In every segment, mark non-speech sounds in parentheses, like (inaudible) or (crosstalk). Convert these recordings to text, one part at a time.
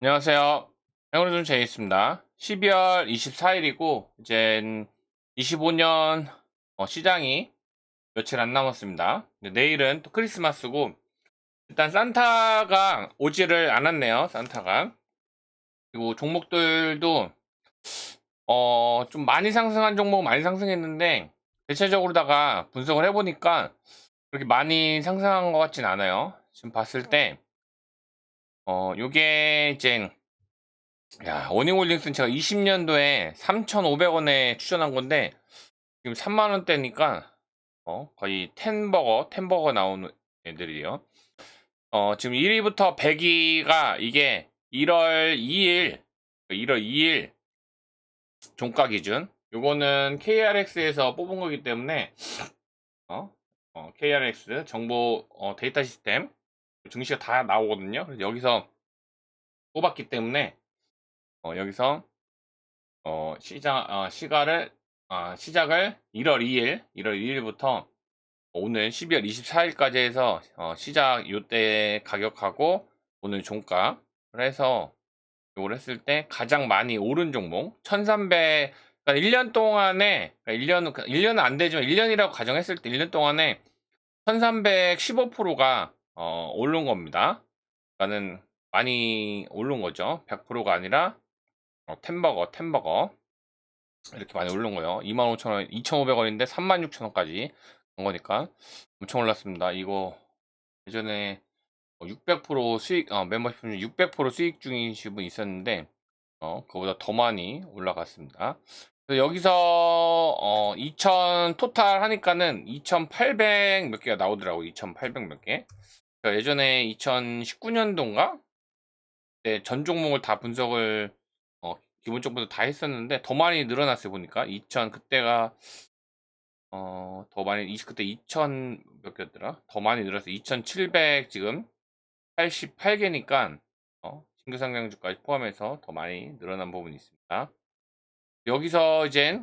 안녕하세요. 행운의 제이있습니다. 12월 24일이고 이제 25년 어, 시장이 며칠 안 남았습니다. 내일은 또 크리스마스고 일단 산타가 오지를 않았네요. 산타가 그리고 종목들도 어, 좀 많이 상승한 종목 많이 상승했는데 대체적으로다가 분석을 해보니까 그렇게 많이 상승한 것 같진 않아요. 지금 봤을 때 어, 요게 이제 야, 워닝홀딩스는 제가 20년도에 3,500원에 추천한 건데 지금 3만 원대니까 어, 거의 텐버거, 텐버거 나오는 애들이에요. 어, 지금 1위부터 100위가 이게 1월 2일, 1월 2일 종가 기준. 요거는 KRX에서 뽑은 거기 때문에 어, 어, KRX 정보 어, 데이터 시스템 증시가 다 나오거든요. 여기서 뽑았기 때문에 어, 여기서 어, 시작 어, 시가를 아, 시작을 1월 2일 1월 2일부터 오늘 12월 24일까지 해서 어, 시작 요때 가격하고 오늘 종가 그래서 이걸 했을 때 가장 많이 오른 종목 1300 그러니까 1년 동안에 그러니까 1년 1년은 안 되지만 1년이라고 가정했을 때 1년 동안에 1315%가 어, 오른 겁니다. 그러니까는 많이 오른 거죠. 100%가 아니라 어, 템버거, 템버거 이렇게 많이 오른 거예요. 25,000원, 2,500원인데 36,000원까지 간 거니까 엄청 올랐습니다. 이거 예전에 600% 수익, 어, 멤버십 중 600% 수익 중이신 분 있었는데 어, 그보다 더 많이 올라갔습니다. 여기서 어, 2,000 토탈 하니까는 2,800 몇 개가 나오더라고. 2,800 몇 개. 그러니까 예전에 2019년도인가? 네, 전 종목을 다 분석을 어, 기본적으로 다 했었는데 더 많이 늘어났어요 보니까 2000 그때가 어, 더 많이 20 그때 2000 몇 개였더라? 더 많이 늘었어요. 2700 지금 88개니까 어, 신규 상장주까지 포함해서 더 많이 늘어난 부분이 있습니다. 여기서 이제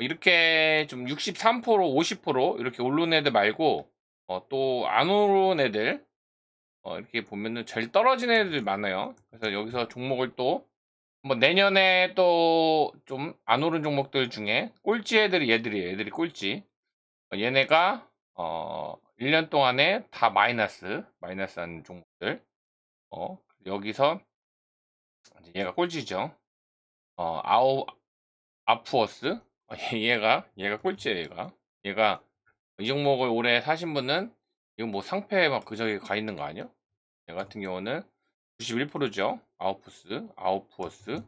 이렇게 좀 63% 50% 이렇게 오른 애들 말고 어, 또 안 오른 애들 어, 이렇게 보면은 제일 떨어진 애들 많아요. 그래서 여기서 종목을 또 뭐 내년에 또 좀 안 오른 종목들 중에 꼴찌 애들이. 얘들이 꼴찌. 어, 얘네가 어 1년 동안에 다 마이너스 마이너스한 종목들. 어 여기서 얘가 꼴찌죠. 어 아우 아푸어스 어, 얘가 얘가 꼴찌예요. 얘가 얘가 이 종목을 올해 사신 분은 이건 뭐 상패 막 그저기 가 있는 거 아니야? 얘 같은 경우는 91%죠. 아웃푸스, 아웃푸어스.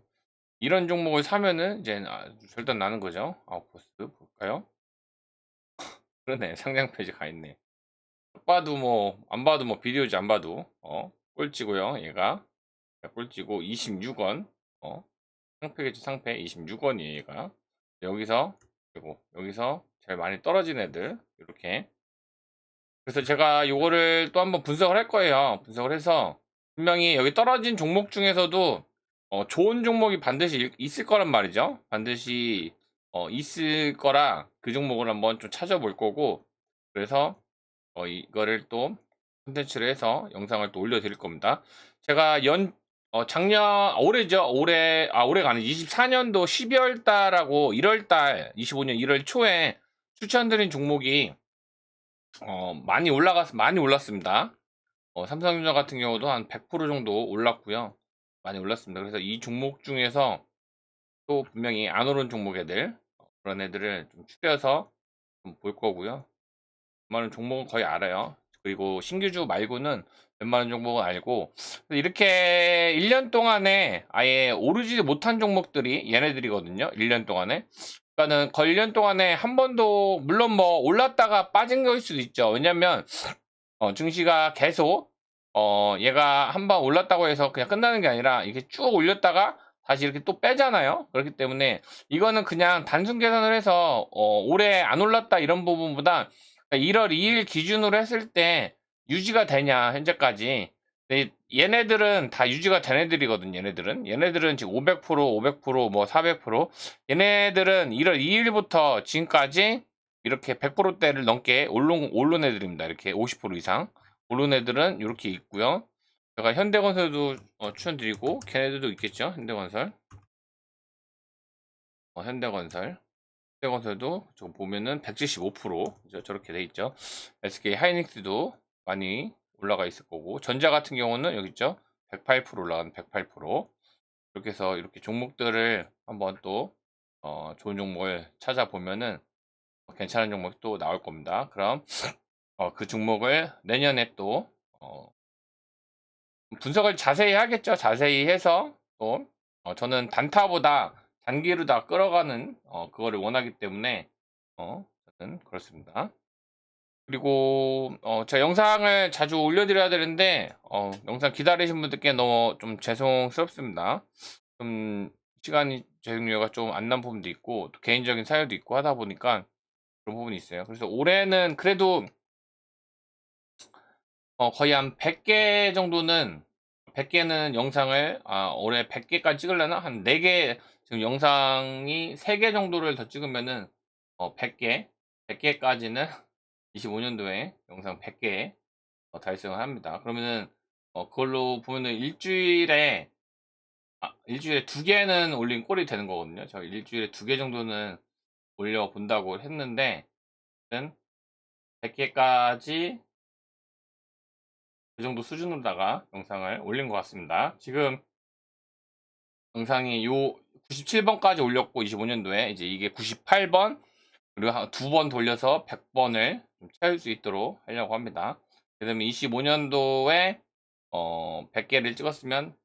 이런 종목을 사면은 이제 아, 절단 나는 거죠. 아웃푸스 볼까요? (laughs) 그러네. 상장 페이지 가 있네. 딱 봐도 뭐 안 봐도 뭐 비디오지 안 봐도 어 꼴찌고요. 얘가 꼴찌고 26원. 어 상패겠죠. 상패 26원이에요. 얘가 여기서 그리고 여기서 제일 많이 떨어진 애들 이렇게 그래서 제가 요거를 또 한번 분석을 할 거예요. 분석을 해서 분명히 여기 떨어진 종목 중에서도 어, 좋은 종목이 반드시 있을 거란 말이죠. 반드시 어, 있을 거라 그 종목을 한번 좀 찾아볼 거고 그래서 어, 이거를 또 콘텐츠를 해서 영상을 또 올려드릴 겁니다. 제가 연 어, 작년 아, 올해죠. 올해 아 올해가 아니 24년도 12월 달하고 1월 달 25년 1월 초에 추천드린 종목이 어, 많이 올라갔 많이 올랐습니다. 어, 삼성전자 같은 경우도 한 100% 정도 올랐고요. 많이 올랐습니다. 그래서 이 종목 중에서 또 분명히 안 오른 종목 애들 어, 그런 애들을 좀 추려서 좀 볼 거고요. 웬만한 종목은 거의 알아요. 그리고 신규주 말고는 웬만한 종목은 알고 이렇게 1년 동안에 아예 오르지 못한 종목들이 얘네들이거든요. 1년 동안에. 그러니까는 1년 동안에 한 번도 물론 뭐 올랐다가 빠진 거일 수도 있죠. 왜냐면 어, 증시가 계속 어, 얘가 한 번 올랐다고 해서 그냥 끝나는 게 아니라 이렇게 쭉 올렸다가 다시 이렇게 또 빼잖아요. 그렇기 때문에 이거는 그냥 단순 계산을 해서 어, 올해 안 올랐다 이런 부분보다 1월 2일 기준으로 했을 때 유지가 되냐 현재까지 얘네들은 다 유지가 된 애들이거든 얘네들은. 얘네들은 지금 500% 500%뭐 400% 얘네들은 1월 2일부터 지금까지 이렇게 100%대를 넘게 오른, 오른 애들입니다. 이렇게 50% 이상 오른 애들은 이렇게 있고요. 제가 현대건설도 어, 추천드리고 걔네들도 있겠죠? 현대건설. 어, 현대건설. 현대건설도 저 보면은 175% 이제 저렇게 돼 있죠. SK 하이닉스도 많이 올라가 있을 거고 전자 같은 경우는 여기 있죠 108% 올라가는 108% 이렇게 해서 이렇게 종목들을 한번 또 어, 좋은 종목을 찾아보면은 괜찮은 종목이 또 나올 겁니다 그럼 어, 그 종목을 내년에 또 어, 분석을 자세히 하겠죠. 자세히 해서 또 어, 저는 단타보다 단기로 다 끌어가는 어, 그거를 원하기 때문에 어, 저는 그렇습니다. 그리고 어, 제가 영상을 자주 올려드려야 되는데 어, 영상 기다리신 분들께 너무 좀 죄송스럽습니다. 좀 시간이 제공료가 좀 안 난 부분도 있고 또 개인적인 사유도 있고 하다 보니까 그런 부분이 있어요. 그래서 올해는 그래도 어, 거의 한 100개 정도는 100개는 영상을 아, 올해 100개까지 찍으려나 한 4개 지금 영상이 3개 정도를 더 찍으면은 어, 100개 100개까지는 25년도에 영상 100개 어, 달성을 합니다. 그러면은 어, 그걸로 보면은 일주일에 아, 일주일에 두 개는 올린 꼴이 되는 거거든요. 저 일주일에 두 개 정도는 올려 본다고 했는데 100개까지 그 정도 수준으로다가 영상을 올린 것 같습니다. 지금 영상이 요 97번까지 올렸고 25년도에 이제 이게 98번 그리고 두 번 돌려서 100번을 채울 수 있도록 하려고 합니다. 그다음에 25년도에 어 100개를 찍었으면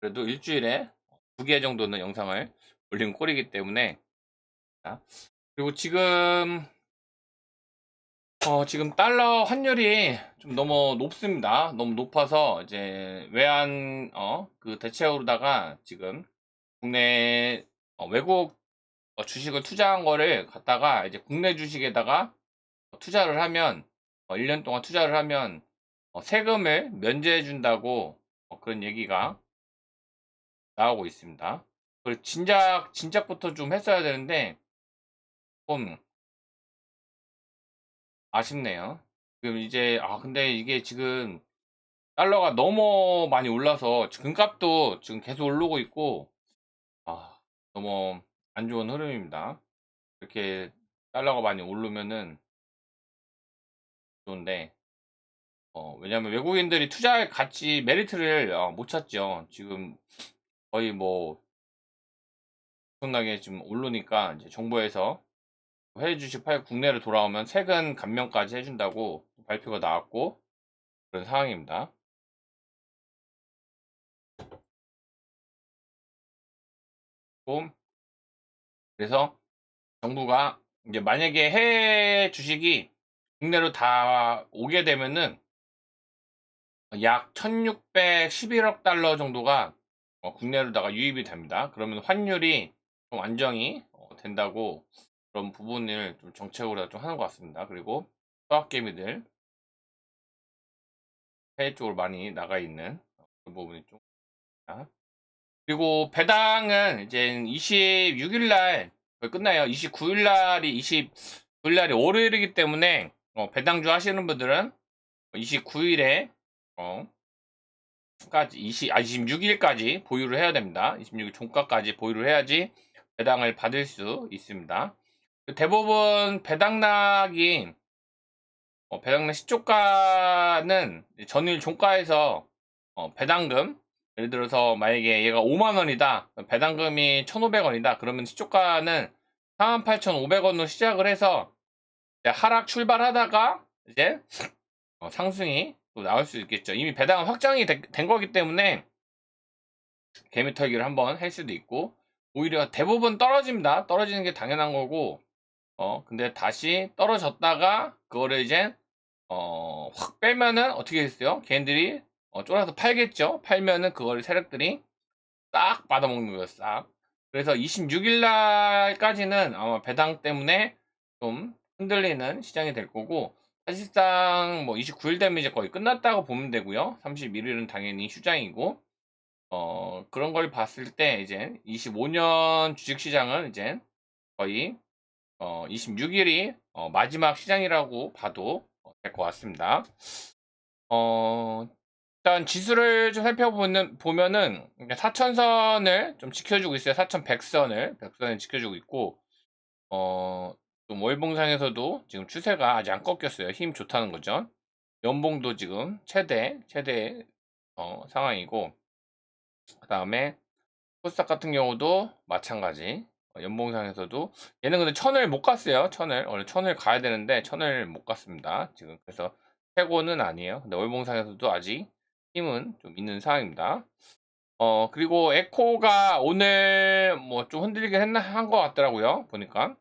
그래도 일주일에 두 개 정도는 영상을 (laughs) 올린 꼴이기 때문에 그리고 지금 어, 지금 달러 환율이 좀 너무 높습니다. 너무 높아서 이제 외환 어, 그 대체로다가 지금 국내 어, 외국 어, 주식을 투자한 거를 갖다가 이제 국내 주식에다가 투자를 하면 어, 1년 동안 투자를 하면 어, 세금을 면제해 준다고 어, 그런 얘기가 나오고 있습니다. 그리고 진작 진작부터 좀 했어야 되는데 좀 아쉽네요. 지금 이제 아 근데 이게 지금 달러가 너무 많이 올라서 금값도 지금 계속 오르고 있고 아 너무 안 좋은 흐름입니다. 이렇게 달러가 많이 오르면은 좋은데 어, 왜냐면 외국인들이 투자할 가치 메리트를 어, 못 찾죠. 지금 거의 뭐 엄청나게 지금 오르니까 이제 정부에서 해외 주식 팔 국내로 돌아오면 세금 감면까지 해준다고 발표가 나왔고 그런 상황입니다. 그래서 정부가 이제 만약에 해외 주식이 국내로 다 오게 되면은 약 1611억 달러 정도가 어, 국내로다가 유입이 됩니다. 그러면 환율이 좀 안정이 어, 된다고 그런 부분을 좀 정책으로 좀 하는 것 같습니다. 그리고 수학개미들 해외 쪽으로 많이 나가 있는 그 부분이 좀 그리고 배당은 이제 26일 날 끝나요. 29일 날이 29일 날이 월요일이기 때문에 어, 배당주 하시는 분들은 29일에 어, 까지 20, 아 26일까지 보유를 해야 됩니다. 26일 종가까지 보유를 해야지 배당을 받을 수 있습니다. 대부분 배당락이 어, 배당락 시초가는 전일 종가에서 어, 배당금 예를 들어서 만약에 얘가 5만 원이다 배당금이 1,500원이다 그러면 시초가는 48,500원으로 시작을 해서 하락 출발하다가 이제 어, 상승이 또 나올 수 있겠죠 이미 배당은 확정이 되, 된 거기 때문에 개미털기를 한번 할 수도 있고 오히려 대부분 떨어집니다 떨어지는 게 당연한 거고 어, 근데 다시 떨어졌다가 그거를 이제 어, 확 빼면은 어떻게 됐어요? 걔네들이 어, 쫄아서 팔겠죠? 팔면은 그거를 세력들이 싹 받아먹는 거예요, 싹. 그래서 26일 날까지는 아마 배당 때문에 좀 흔들리는 시장이 될 거고, 사실상 뭐 29일 되면 이제 거의 끝났다고 보면 되고요. 31일은 당연히 휴장이고, 어, 그런 걸 봤을 때 이제 25년 주식시장은 이제 거의 어, 26일이 어, 마지막 시장이라고 봐도 될 것 같습니다. 어, 일단 지수를 좀 살펴보는 보면은 4천선을 좀 지켜주고 있어요. 4,100선을 100선을 지켜주고 있고 어, 좀 월봉상에서도 지금 추세가 아직 안 꺾였어요. 힘 좋다는 거죠. 연봉도 지금 최대 최대 어, 상황이고 그 다음에 코스닥 같은 경우도 마찬가지 어, 연봉상에서도 얘는 근데 천을 못 갔어요. 천을 원래 천을 가야 되는데 천을 못 갔습니다. 지금 그래서 최고는 아니에요. 근데 월봉상에서도 아직 힘은 좀 있는 상황입니다. 어 그리고 에코가 오늘 뭐 좀 흔들리긴 했나 한 것 같더라고요. 보니까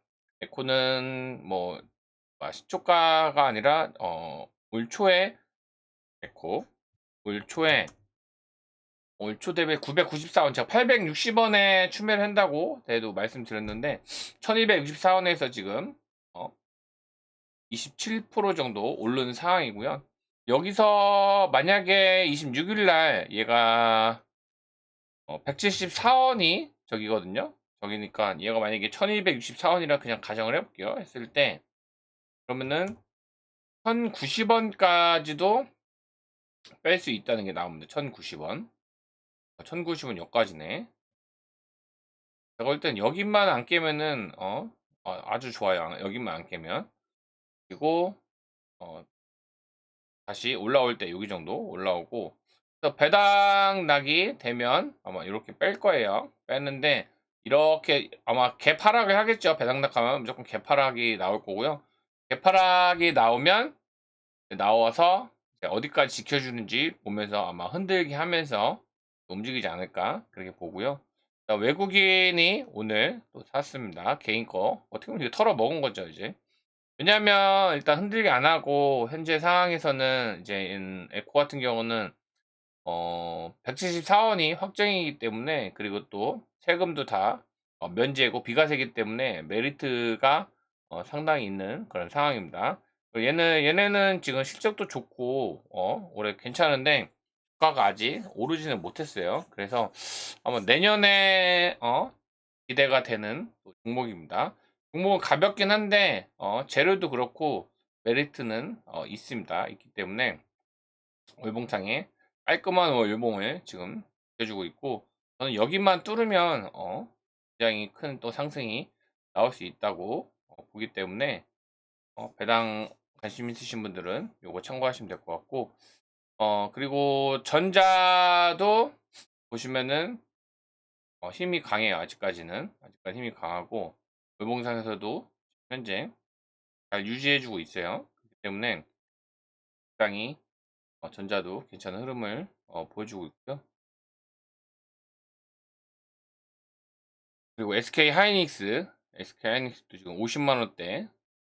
에코는 뭐 아, 시초가가 아니라 어, 올 초에 에코 올 초에 올 초 대비 994원 제가 860원에 추매를 한다고 대도 말씀드렸는데 1264원에서 지금 어, 27% 정도 오른 상황이고요. 여기서 만약에 26일 날 얘가 어, 174원이 저기거든요. 저기니까 얘가 만약에 1264원이라 그냥 가정을 해볼게요. 했을 때 그러면은 1090원까지도 뺄 수 있다는 게 나옵니다. 1090원. 1090원 여기까지네. 제가 볼땐 여기만 안 깨면은 어, 어, 아주 좋아요. 여기만 안 깨면. 그리고 어, 다시 올라올 때 여기 정도 올라오고 배당 낙이 되면 아마 이렇게 뺄 거예요. 뺐는데 이렇게 아마 개파락을 하겠죠. 배당 낙하면 무조건 개파락이 나올 거고요. 개파락이 나오면 나와서 어디까지 지켜주는지 보면서 아마 흔들기 하면서 움직이지 않을까 그렇게 보고요. 자, 외국인이 오늘 또 샀습니다. 개인 거 어떻게 보면 이거 털어 먹은 거죠 이제. 왜냐면 일단 흔들기 안 하고 현재 상황에서는 이제 음, 에코 같은 경우는 어 174원이 확정이기 때문에 그리고 또 세금도 다 어, 면제고 비과세이기 때문에 메리트가 어, 상당히 있는 그런 상황입니다. 얘는 얘네는 지금 실적도 좋고 어, 올해 괜찮은데 주가가 아직 오르지는 못했어요. 그래서 아마 내년에 어, 기대가 되는 종목입니다. 종목은 가볍긴 한데 어, 재료도 그렇고 메리트는 어, 있습니다. 있기 때문에 월봉창에 깔끔한 월봉을 지금 보여주고 있고 저는 여기만 뚫으면 어, 굉장히 큰 또 상승이 나올 수 있다고 어, 보기 때문에 어, 배당 관심 있으신 분들은 요거 참고하시면 될 것 같고 어 그리고 전자도 보시면은 어, 힘이 강해요 아직까지는. 아직까지 힘이 강하고 월봉상에서도 현재 잘 유지해주고 있어요. 그렇기 때문에 굉장히 어, 전자도 괜찮은 흐름을 어, 보여주고 있고요 그리고 SK 하이닉스 SK 하이닉스도 지금 50만 원대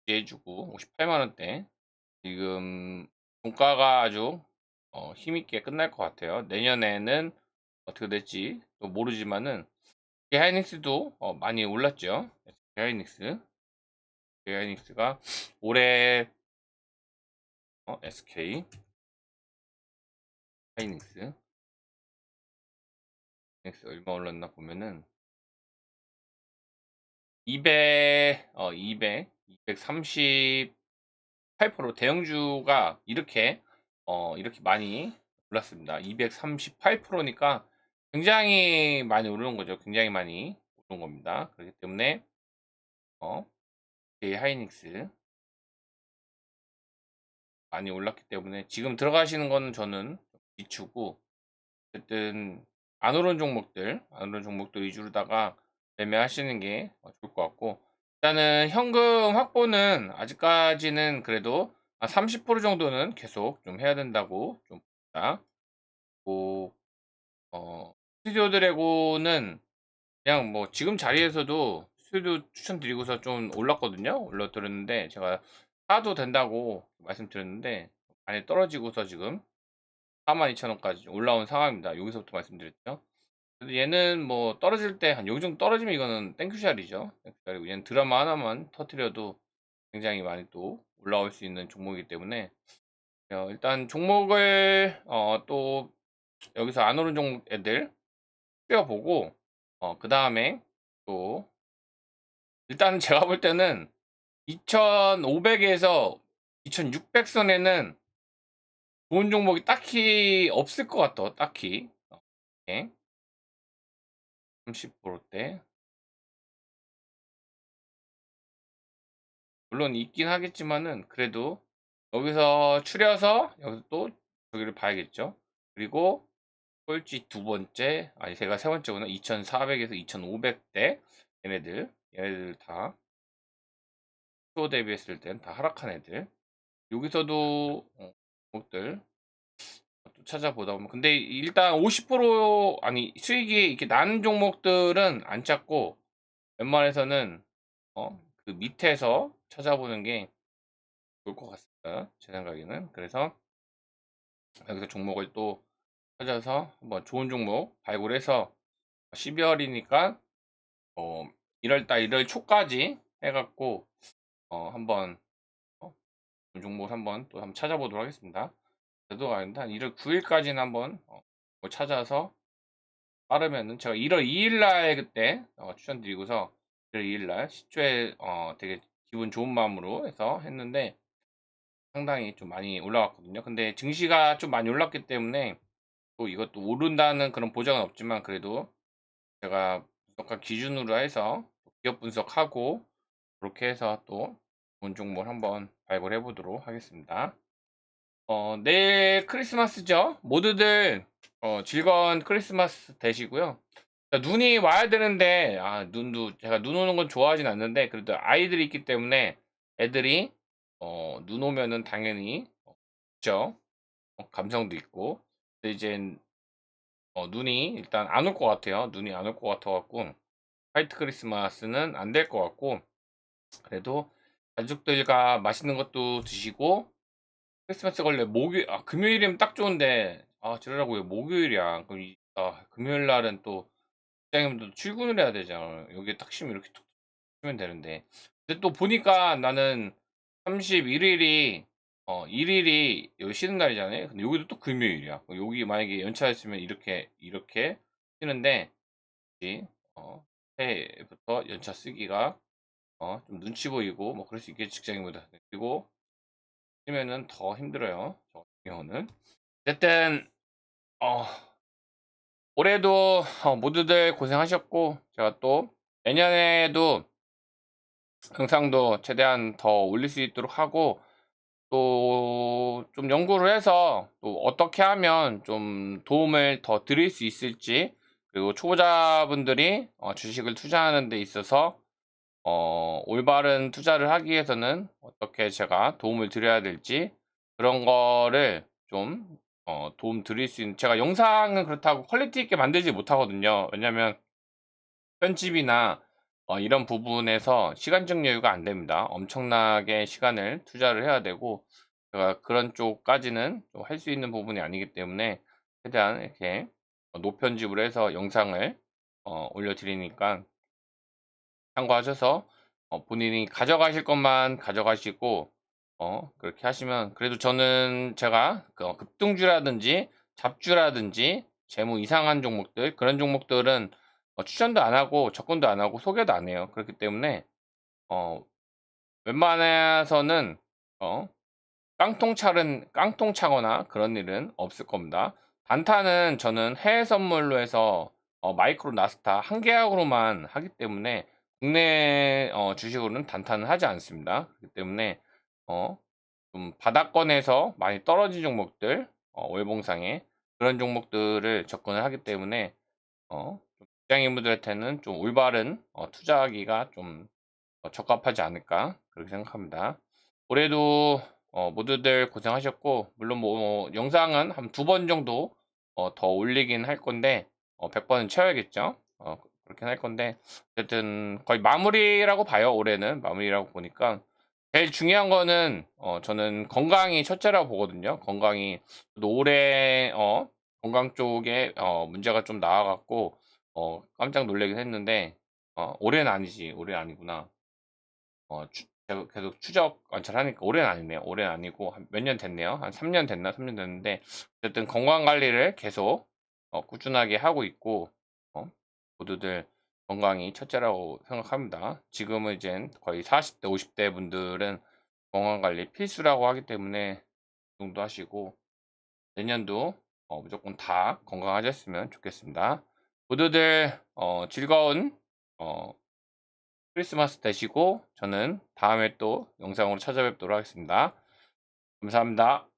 유지해주고 58만 원대 지금 종가가 아주 어, 힘있게 끝날 것 같아요. 내년에는 어떻게 될지 또 모르지만은 SK 하이닉스도 어, 많이 올랐죠? SK 하이닉스. SK 하이닉스가 올해 어, SK 하이닉스. 하이닉스 얼마 올랐나 보면은 200, 어, 200, 238% 대형주가 이렇게, 어, 이렇게 많이 올랐습니다. 238%니까 굉장히 많이 오르는 거죠. 굉장히 많이 오른 겁니다. 그렇기 때문에, 어, 제 하이닉스 많이 올랐기 때문에 지금 들어가시는 거는 저는 비추고, 어쨌든, 안 오른 종목들, 안 오른 종목들 위주로다가 매매하시는 게 어, 좋을 것 같고 일단은 현금 확보는 아직까지는 그래도 한 30% 정도는 계속 좀 해야 된다고 좀 봅니다. 뭐, 어, 스튜디오 드래곤은 그냥 뭐 지금 자리에서도 스튜디오 추천드리고서 좀 올랐거든요. 올라드렸는데 제가 사도 된다고 말씀드렸는데 많이 떨어지고서 지금 42,000원까지 올라온 상황입니다. 여기서부터 말씀드렸죠. 얘는 뭐 떨어질 때 한 여기 정도 떨어지면 이거는 땡큐샷이죠. 땡큐샷이고 얘는 드라마 하나만 터트려도 굉장히 많이 또 올라올 수 있는 종목이기 때문에 어, 일단 종목을 어, 또 여기서 안 오른 종목 애들 뛰어보고 어, 그 다음에 또 일단 (laughs) 제가 볼 때는 2500에서 2600 선에는 좋은 종목이 딱히 없을 것 같아. 딱히. 어, 예. 30%대. 물론 있긴 하겠지만은 그래도 여기서 추려서 여기서 또 여기를 봐야겠죠. 그리고 꼴찌 두 번째, 아니 제가 세 번째구나. 2,400에서 2,500대 얘네들, 얘네들 다초 대비했을 땐 다 하락한 애들. 여기서도 어, 종목들 또 찾아보다 보면 근데 일단 50% 아니 수익이 이렇게 나는 종목들은 안 찾고 웬만해서는 어, 그 밑에서 찾아보는 게 좋을 것 같습니다. 제 생각에는. 그래서 여기서 종목을 또 찾아서 한번 좋은 종목 발굴해서 12월이니까 어 1월달 1월 초까지 해갖고 어 한번 어, 종목 한번 또 한번 찾아보도록 하겠습니다. 그래도 한 1월 9일까지는 한번 어, 그거 찾아서 빠르면은 제가 1월 2일날 그때 어, 추천드리고서 1월 2일날 시초에 어, 되게 기분 좋은 마음으로 해서 했는데 상당히 좀 많이 올라왔거든요. 근데 증시가 좀 많이 올랐기 때문에 또 이것도 오른다는 그런 보장은 없지만 그래도 제가 분석한 기준으로 해서 기업 분석하고 그렇게 해서 또 좋은 종목을 한번 발굴해 보도록 하겠습니다. 어, 내일 크리스마스죠. 모두들 어, 즐거운 크리스마스 되시고요. 자, 눈이 와야 되는데 아, 눈도 제가 눈 오는 건 좋아하진 않는데 그래도 아이들이 있기 때문에 애들이 어, 눈 오면은 당연히 그죠. 어, 감성도 있고 근데 이제 어, 눈이 일단 안 올 것 같아요. 눈이 안 올 것 같아 갖고 화이트 크리스마스는 안 될 것 같고 그래도 가족들과 맛있는 것도 드시고 크리스마스가 원래 목요일, 아, 금요일이면 딱 좋은데, 아, 저러라고 왜 목요일이야. 그럼 이, 아, 금요일 날은 또 직장인분들 출근을 해야 되잖아. 여기에 딱 쉬면 이렇게 툭 쉬면 되는데. 근데 또 보니까 나는 31일이, 어, 1일이 여기 쉬는 날이잖아요. 근데 여기도 또 금요일이야. 여기 만약에 연차했으면 이렇게, 이렇게 쉬는데? 어, 새해부터 연차 쓰기가, 어, 좀 눈치 보이고, 뭐 그럴 수 있겠지, 직장인보다. 그리고, 쓰면은 더 힘들어요. 저 같은 경우는. 어쨌든 어, 올해도 어, 모두들 고생하셨고 제가 또 내년에도 영상도 최대한 더 올릴 수 있도록 하고 또 좀 연구를 해서 또 어떻게 하면 좀 도움을 더 드릴 수 있을지 그리고 초보자분들이 어, 주식을 투자하는 데 있어서 어, 올바른 투자를 하기 위해서는 어떻게 제가 도움을 드려야 될지 그런 거를 좀 어, 도움 드릴 수 있는 제가 영상은 그렇다고 퀄리티 있게 만들지 못하거든요. 왜냐면 편집이나 어, 이런 부분에서 시간적 여유가 안 됩니다. 엄청나게 시간을 투자를 해야 되고 제가 그런 쪽까지는 할 수 있는 부분이 아니기 때문에 최대한 이렇게 노편집을 해서 영상을 어, 올려드리니까 참고하셔서 어, 본인이 가져가실 것만 가져가시고 어, 그렇게 하시면 그래도 저는 제가 그 어, 급등주라든지 잡주라든지 재무 이상한 종목들 그런 종목들은 어, 추천도 안 하고 접근도 안 하고 소개도 안 해요. 그렇기 때문에 어, 웬만해서는 어, 깡통 차는 깡통 차거나 그런 일은 없을 겁니다. 단타는 저는 해외 선물로 해서 어, 마이크로 나스타 한 계약으로만 하기 때문에 국내 어, 주식으로는 단타는 하지 않습니다. 그렇기 때문에 어, 좀 바닥권에서 많이 떨어진 종목들 어, 월봉상에 그런 종목들을 접근을 하기 때문에 어, 직장인분들한테는 좀 올바른 어, 투자하기가 좀 어, 적합하지 않을까 그렇게 생각합니다. 올해도 어, 모두들 고생하셨고 물론 뭐, 뭐 영상은 한 두 번 정도 어, 더 올리긴 할 건데 100번은 채워야겠죠. 어, 그렇게 할 건데 어쨌든 거의 마무리라고 봐요 올해는. 마무리라고 보니까. 제일 중요한 거는 어 저는 건강이 첫째라고 보거든요. 건강이 올해 어 건강 쪽에 어 문제가 좀 나와갖고 어 깜짝 놀라긴 했는데 어 올해는 아니지. 올해 아니구나. 어 추, 계속 추적 관찰하니까 올해는 아니네요. 올해는 아니고 몇년 됐네요. 한 3년 됐나? 3년 됐는데 어쨌든 건강 관리를 계속 어, 꾸준하게 하고 있고 어, 모두들 건강이 첫째라고 생각합니다. 지금은 이제 거의 40대, 50대 분들은 건강 관리 필수라고 하기 때문에 그 정도 하시고 내년도 어, 무조건 다 건강하셨으면 좋겠습니다. 모두들 어, 즐거운 어, 크리스마스 되시고 저는 다음에 또 영상으로 찾아뵙도록 하겠습니다. 감사합니다.